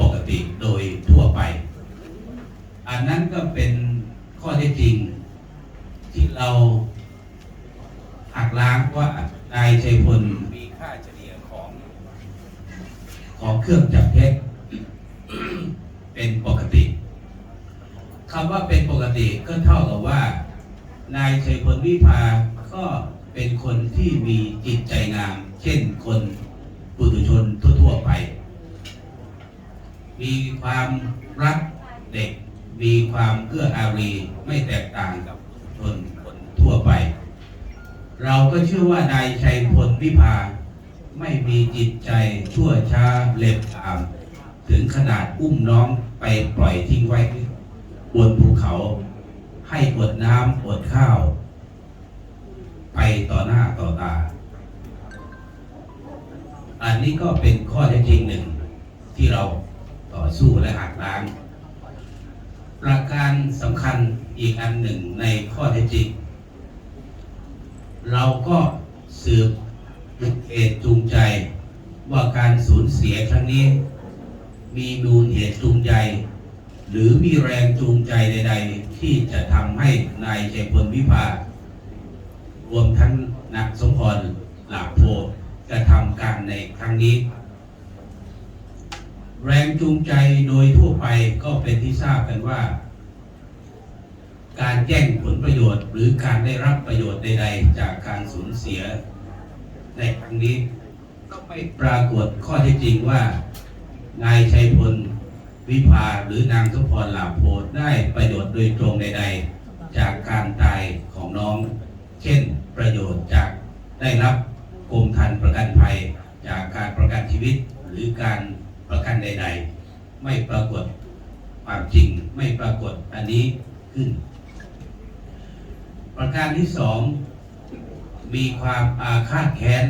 ปกติโดยทั่วไป อันนั้นก็เป็นข้อเท็จจริง ที่เราหักล้างว่านายชัยพลมีค่าเฉลี่ยของของเครื่องจับเท็จเป็นปกติคำว่าเป็นปกติก็เท่ากับว่า นายชัยพลวิภาก็เป็นคนที่มีจิตใจงาม เช่นคนปุถุชนทั่วๆไป มีความรักเด็ก มีความเอื้ออารีไม่แตกต่างกับชนคนทั่วไป เราก็เชื่อว่านายชัยพลวิภา ไม่มีจิตใจชั่วช้าเล็บตาม ถึงขนาดอุ้มน้องไปปล่อยทิ้งไว้บนภูเขา ให้อดน้ำอดข้าว ไปต่อหน้าต่อตา อันนี้ก็เป็นข้อเท็จจริงหนึ่งที่เรา ต่อสู้และหักล้าง ประการสำคัญอีกอันหนึ่งในข้อเท็จจริงเราก็สืบเหตุจูงใจว่าการสูญเสียครั้งนี้ มีมูลเหตุจูงใจ หรือมีแรงจูงใจใด ๆ ที่จะทำให้นายชัยพลวิภารวมทั้งนักสมพรหลาโพกระทำการในครั้งนี้ แรงจูงใจโดยทั่วไปก็เป็นที่ทราบกันว่า การแย่งผลประโยชน์ หรือการได้รับประโยชน์ใดๆ จากการสูญเสียในครั้งนี้ ก็ไม่ปรากฏข้อเท็จจริงว่า นายชัยพลวิภาหรือนางสมพรหลาโพได้ประโยชน์โดยตรงใด ๆ จากการตายของน้อง เช่นประโยชน์จากได้รับกรมธรรม์ประกันภัย จากการประกันชีวิตหรือการ ประกันใด ๆ ไม่ปรากฏความจริงไม่ปรากฏอันนี้ขึ้น ประการที่สองมีความอาฆาตแค้น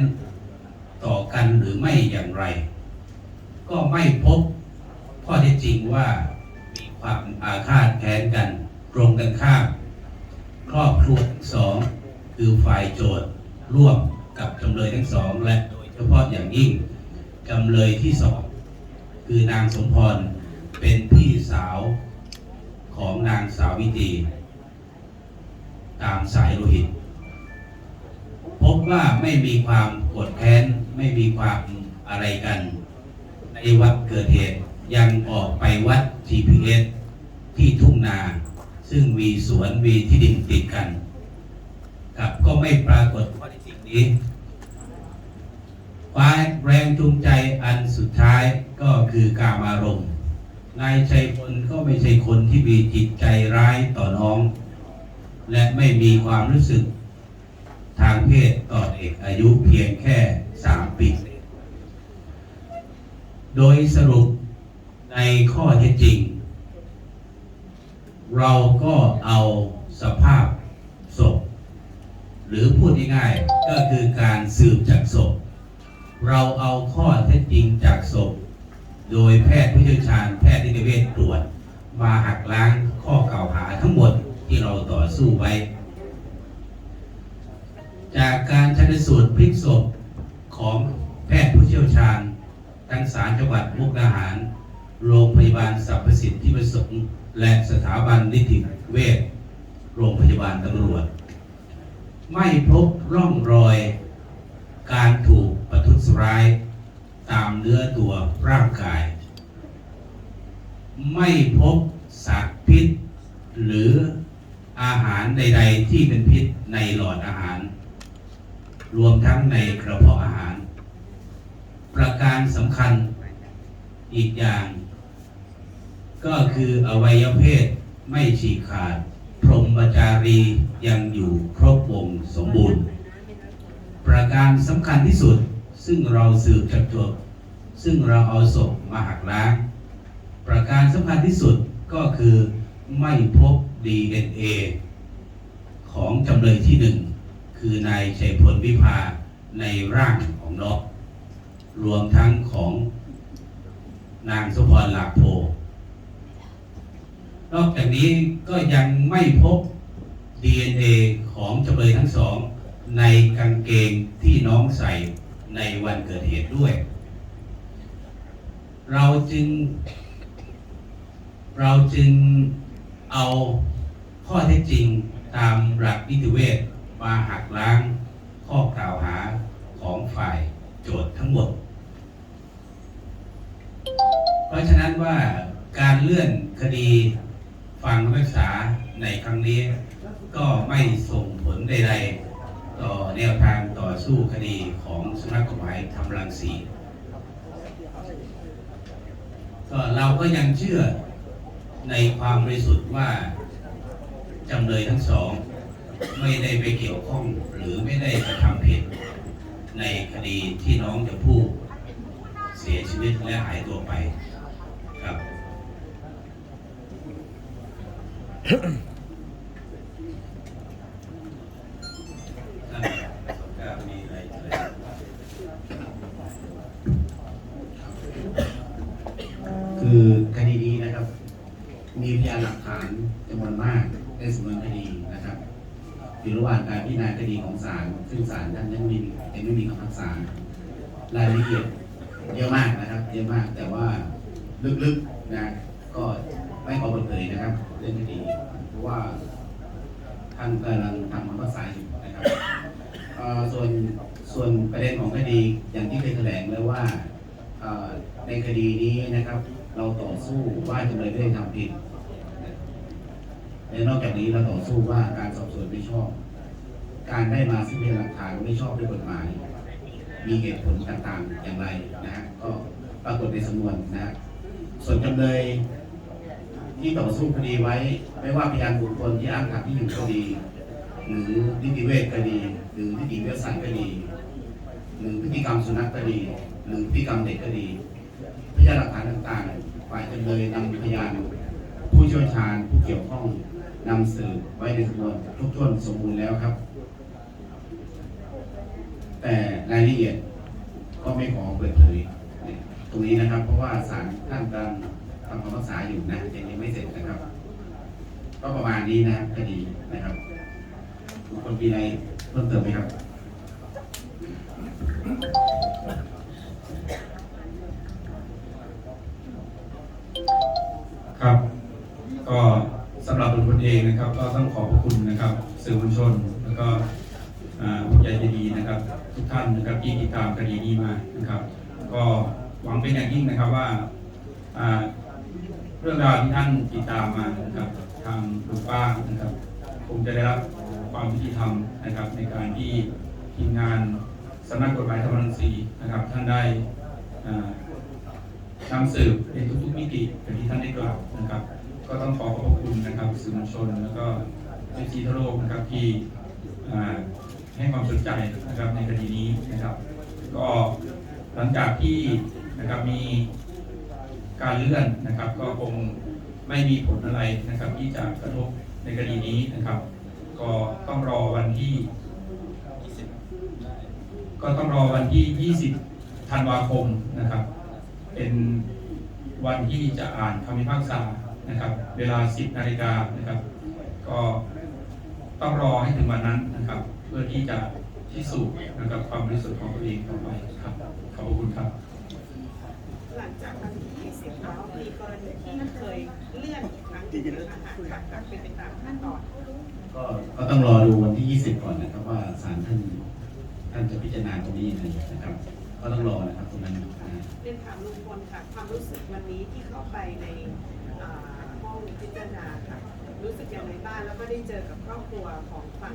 ต่อกันหรือไม่อย่างไร ก็ไม่พบข้อเท็จจริงว่ามีความอาฆาตแค้นกันตรงกันข้ามครอบครัวทั้งสองคือฝ่ายโจทย์ร่วมกับจำเลยทั้งสองและเฉพาะอย่างยิ่งจำเลยที่สอง คือนางสมพรเป็นพี่สาวของนางสาวิตรีตามสายโลหิต พบว่าไม่มีความโกรธแค้นไม่มีความอะไรกัน ในวัดเกิดเหตุยังออกไปวัด GPS ที่ทุ่งนา ซึ่งมีสวนมีที่ดินติดกันครับก็ไม่ปรากฏข้อเท็จจริงนี้ ความแรงจูงใจอันสุดท้าย ก็คือกามารมณ์นายชัยพลก็ไม่ใช่คนที่มีจิตใจร้ายต่อน้อง และไม่มีความรู้สึกทางเพศต่อเด็กอายุเพียงแค่สามปี โดยสรุปในข้อเท็จจริง เราก็เอาสภาพศพ หรือพูดง่ายๆก็คือการสืบจากศพ เราเอาข้อเท็จจริงจากศพ โดยแพทย์ผู้เชี่ยวชาญแพทย์นิติเวชตรวจ มาหักล้างข้อกล่าวหาทั้งหมดที่เราต่อสู้ไว้ จากการชันสูตรพลิกศพของแพทย์ผู้เชี่ยวชาญทั้งศาลจังหวัดมุกดาหาร โรงพยาบาลสรรพสิทธิประสงค์และสถาบันนิติเวชโรงพยาบาลตำรวจ ไม่พบร่องรอยการถูกประทุษร้าย ตามเนื้อตัวร่างกาย ไม่พบสารพิษ หรืออาหารใด ๆ ที่เป็นพิษในหลอดอาหาร รวมทั้งในกระเพาะอาหาร ประการสำคัญอีกอย่าง ก็คืออวัยวะเพศไม่ฉีกขาด พรหมจารียังอยู่ครบวงสมบูรณ์ ประการสำคัญที่สุดซึ่งเราสืบจากจบ ซึ่งเราเอาศพมาหักล้าง ประการสำคัญที่สุดก็คือไม่พบ DNA ของจำเลยที่หนึ่งคือนายชัยพลวิภาในร่างของน้องรวมทั้งของนางสมพรหลากโพ นอกจากนี้ก็ยังไม่พบ DNA ของจำเลยทั้งสอง ในกางเกงที่น้องใส่ในวันเกิดเหตุด้วย เราจึง เราจึงเอาข้อเท็จจริงตามหลักนิติเวศมาหักล้างข้อกล่าวหาของฝ่ายโจทย์ทั้งหมด เพราะฉะนั้นว่าการเลื่อนคดีฟังคำพิพากษาในครั้งนี้ ก็ไม่ส่งผลใดๆ ต่อแนวทางต่อสู้คดีของสำนักกฎหมายทำรังสี ก็เราก็ยังเชื่อในความบริสุทธิ์ว่าจำเลยทั้งสอง ไม่ได้ไปเกี่ยวข้องหรือไม่ได้กระทำผิด ในคดีที่น้องจะพูดเสียชีวิตและหายตัวไปครับ การพิจารณาคดีของศาลซึ่งศาลท่านยังไม่ยังไม่มีคำพิพากษารายละเอียดเยอะมากนะครับเยอะมากแต่ว่าลึกๆนะก็ไม่ขอเปิดเผยนะครับ เรื่องคดีเพราะว่าท่านกำลังทำคำพิพากษาอยู่นะครับส่วนส่วนประเด็นของคดีอย่างที่เคยแถลงแล้วว่าในคดีนี้นะครับ เราต่อสู้ว่าจำเลยไม่ได้ทำผิดและนอกจากนี้เราต่อสู้ว่าการสอบสวนไม่ชอบ การได้มาซึ่งพยานหลักฐานไม่ชอบด้วยกฎหมาย มีเหตุผลต่างๆอย่างไรนะฮะก็ปรากฏในสำนวนนะฮะส่วนจำเลยที่ต่อสู้คดีไว้ ไม่ว่าพยานบุคคลที่อ้างขัดที่อยู่คดี หรือนิติเวชคดี หรือนิติเวชศาสตร์คดี หรือพฤติกรรมสุนัขก็ดี หรือพฤติกรรมเด็กก็ดี พยานหลักฐานต่างๆ ฝ่ายจำเลยนำพยานผู้เชี่ยวชาญผู้เกี่ยวข้องนำสืบไว้ในสำนวนทุกท่วนสมบูรณ์แล้วครับ แต่รายละเอียดก็ไม่ขอเปิดเผยตรงนี้นะครับ เพราะว่าศาลท่านกำลังทำคำพิพากษาอยู่นะยังไม่เสร็จนะครับ ก็ประมาณนี้นะคดีนะครับทุกคนมีอะไรเพิ่มเติมไหมครับครับ ก็สำหรับลุงพลเองนะครับ ก็ต้องขอบคุณนะครับ สื่อมวลชนแล้วก็ ใจดีนะครับ ทุกท่านนะครับที่ติดตามคดีนี้มานะครับ ก็หวังเป็นอย่างยิ่งนะครับว่าเรื่องราวที่ท่านติดตามมานะครับทางลุงป้านะครับคงจะได้รับความยุติธรรมนะครับ ในการที่ทีมงานสำนักกฎหมายธรรมรังสีนะครับ ท่านได้นำสืบในทุกๆมิติอย่างที่ท่านได้กล่าวนะครับ ก็ต้องขอขอบคุณนะครับสื่อมวลชน แล้วก็เอจีทั่วโลกนะครับที่ ให้ความสนใจนะครับในคดีนี้นะครับ ก็หลังจากที่นะครับมีการเลื่อนนะครับ ก็คงไม่มีผลอะไรนะครับ ที่จะกระทบในคดีนี้นะครับ ก็ต้องรอวันที่ ก็ต้องรอวันที่ 20 ธันวาคมนะครับ เป็นวันที่จะอ่านคำพิพากษานะครับ เวลา 10 นาฬิกานะครับ ก็ต้องรอให้ถึงวันนั้นนะครับ เพื่อที่จะพิสูจน์นะครับความบริสุทธิ์ของตัวเองต่อไปครับ ขอบคุณครับ หลังจากวันที่20แล้วมีกรณีที่เคยเลื่อนอีกครั้งหนึ่งนะคะหากกลับเป็นไปตามขั้นตอนก็ก็ต้องรอดูวันที่ 20 ก่อนนะครับว่าศาลท่านท่านจะพิจารณาตรงนี้ยังไงนะครับ ก็ต้องรอนะครับตรงนั้นนะ เรียนถามลุงพลค่ะความรู้สึกวันนี้ที่เข้าไปในอ่าห้องพิจารณาค่ะรู้สึกอย่างไรบ้างแล้วก็ได้เจอกับครอบครัวของฝั่ง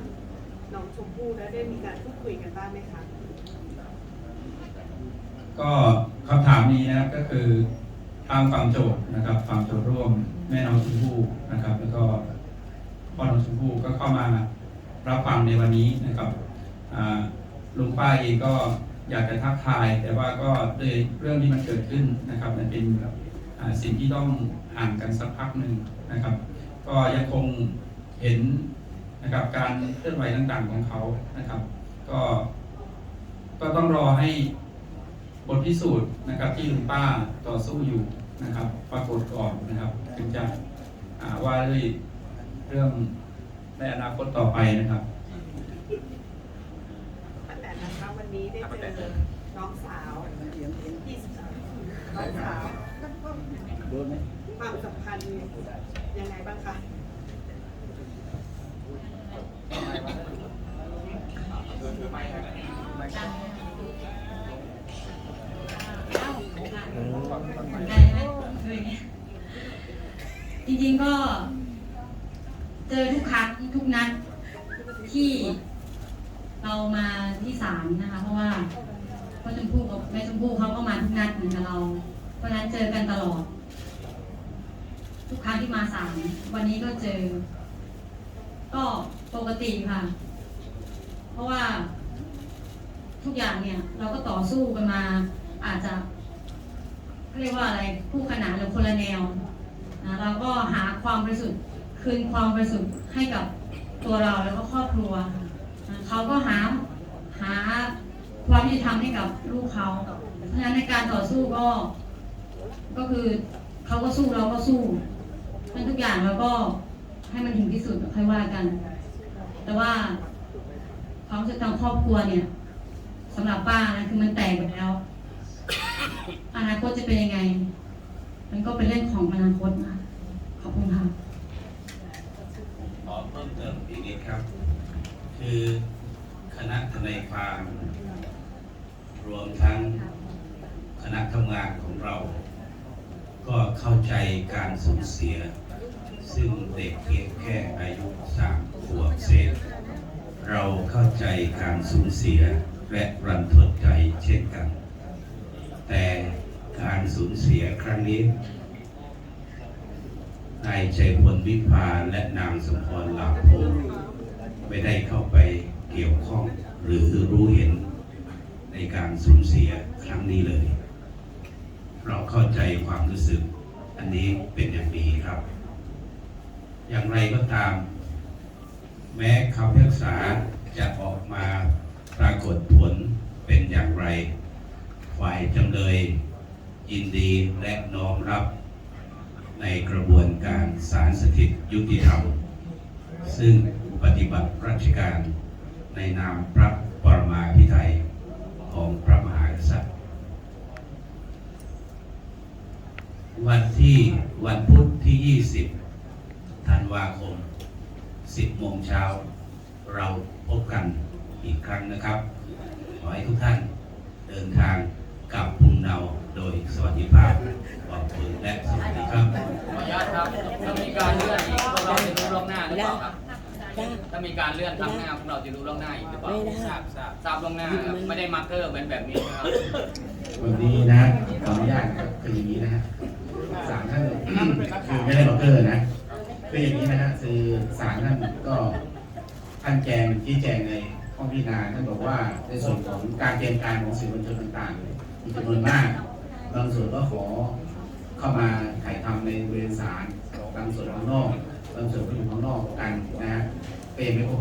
น้องชมพู่แล้วได้มีการพูดคุยกันบ้างไหมคะ ก็คำถามนี้นะครับก็คือทางฝั่งโจทย์นะครับฝั่งโจทย์ร่วมแม่น้องชมพู่นะครับ แล้วก็พ่อน้องชมพู่ก็เข้ามารับฟังในวันนี้นะครับลุงป้าเองก็อยากจะทักทาย แต่ว่าก็ด้วยเรื่องที่มันเกิดขึ้นนะครับ มันเป็นสิ่งที่ต้องห่างกันสักพักหนึ่งนะครับ ก็ยังคงเห็น นะครับการเคลื่อนไหวต่างๆของเขานะครับ ก็ก็ต้องรอให้บทพิสูจน์นะครับ ที่ลุงป้าต่อสู้อยู่นะครับ ปรากฏก่อนนะครับถึงจะอ่าว่าด้วยเรื่องในอนาคตต่อไปนะครับป้าแตนนะคะวันนี้ได้เจอน้องสาวพี่น้องสาวความสัมพันธ์ยังไงบ้างคะ จริงๆก็ เจอทุกครั้งทุกนัดที่เรามาที่ศาลนะคะ เพราะว่าพ่อชมพู่กับแม่ชมพู่เขาก็มาทุกนัดเหมือนกับเรา เพราะฉะนั้นเจอกันตลอด ทุกครั้งที่มาศาลวันนี้ก็เจอ ก็ ปกติค่ะ เพราะว่า ทุกอย่างเนี่ย เราก็ต่อสู้กันมา อาจจะเรียกว่าอะไรคู่ขนานหรือคนละแนวนะเราก็หาความบริสุทธิ์คืนความบริสุทธิ์ให้กับตัวเราแล้วก็ครอบครัวนะเขาก็หาหาความยุติธรรมให้กับลูกเขาเพราะฉะนั้นในการต่อสู้ก็ ก็คือเขาก็สู้เราก็สู้ทุกอย่างเราก็ให้มันถึงที่สุดค่อยว่ากัน แต่ว่าความรู้สึกทางครอบครัวเนี่ยสำหรับป้านะคือมันแตกไปแล้ว อนาคตจะเป็นยังไง มันก็เป็นเรื่องของอนาคตนะขอบคุณค่ะขอเพิ่มเติมอีกนิดครับ คือคณะทนายความรวมทั้งคณะทำงานของเรา ก็เข้าใจการสูญเสีย ซึ่งเด็กเพียงแค่อายุสามขวบเศษ เราเข้าใจการสูญเสียและรันทดใจเช่นกัน แต่การสูญเสียครั้งนี้นายชัยพลวิภาและนางสมพรหลาโพไม่ได้เข้าไปเกี่ยวข้องหรือรู้เห็นในการสูญเสียครั้งนี้เลย เราเข้าใจความรู้สึกอันนี้เป็นอย่างดีครับ อย่างไรก็ตาม แม้คำพิพากษาจะออกมาปรากฏผลเป็นอย่างไร ฝ่ายจำเลยยินดีและน้อมรับในกระบวนการศาลสถิตยุติธรรม ซึ่งปฏิบัติราชการในนามพระปรมาภิไธยของพระมหากษัตริย์ วันที่วันพุธที่ 20 ธันวาคม 10 โมงเช้า เราพบกันอีกครั้งนะครับ ขอให้ทุกท่านเดินทางกลับภูมิเนาโดยสวัสดิภาพขอบคุณและสวัสดีครับขออนุญาตครับถ้ามีการเลื่อนอีกพวกเราจะรู้ล่วงหน้าหรือเปล่าครับถ้ามีการเลื่อนครั้งหน้าพวกเราจะรู้ล่วงหน้าอีกหรือเปล่าไม่ได้ทราบทราบทราบล่วงหน้าครับไม่ได้มาร์คเกอร์เหมือนแบบนี้นะครับวันนี้นะขออนุญาตนะครับคืออย่างนี้นะฮะศาลท่านคือไม่ได้บอกเกอร์นะ คืออย่างนี้นะฮะคือศาลท่นก็ท่านแจงชี้แจงในข้อพิจารณาท่านบอกว่าในส่วนของการเตรียมการของสื่อมวลชนต่างๆมีจำนวนมาก บางส่วนก็ขอเข้ามาถ่ายทำในบริเวณศาลบางส่วนข้างนอกบางส่วนก็อยู่ข้างนอกกันนะฮะเป็นไม่ครบ